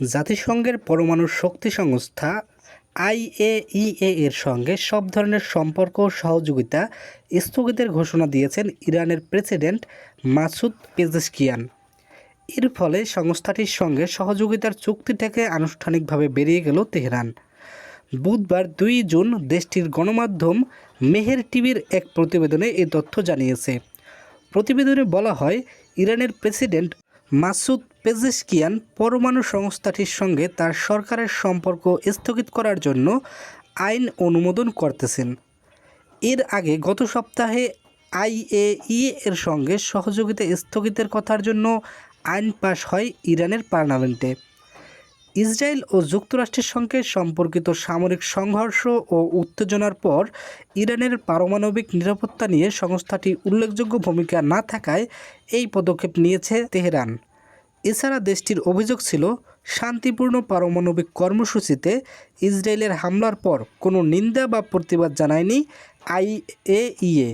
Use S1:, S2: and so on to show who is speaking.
S1: জাতিসংঘের পরমাণু শক্তি সংস্থা আইএইএ এর সঙ্গে সব ধরনের সম্পর্ক সহযোগিতা স্থগিতের ঘোষণা দিয়েছেন ইরানের প্রেসিডেন্ট মাসুদ পেজেশকিয়ান। এর ফলে সংস্থাটির সঙ্গে সহযোগিতার চুক্তি থেকে আনুষ্ঠানিকভাবে বেরিয়ে গেল তেহরান। বুধবার দুই জুন দেশটির গণমাধ্যম মেহের টিভির এক প্রতিবেদনে এ তথ্য জানিয়েছে। প্রতিবেদনে বলা হয়, ইরানের প্রেসিডেন্ট মাসুদ পেজেশকিয়ান পরমাণু সংস্থাটির সঙ্গে তার সরকারের সম্পর্ক স্থগিত করার জন্য আইন অনুমোদন করতেছেন। এর আগে গত সপ্তাহে আইএই এর সঙ্গে সহযোগিতা স্থগিতের কথার জন্য আইন পাশ হয় ইরানের পার্লামেন্টে। ইসরায়েল ও যুক্তরাষ্ট্রের সঙ্গে সম্পর্কিত সামরিক সংঘর্ষ ও উত্তেজনার পর ইরানের পারমাণবিক নিরাপত্তা নিয়ে সংস্থাটি উল্লেখযোগ্য ভূমিকা না থাকায় এই পদক্ষেপ নিয়েছে তেহরান। এছাড়া দেশটির অভিযোগ ছিল, শান্তিপূর্ণ পারমাণবিক কর্মসূচিতে ইসরায়েলের হামলার পর কোনো নিন্দা বা প্রতিবাদ জানায়নি আইএইএ।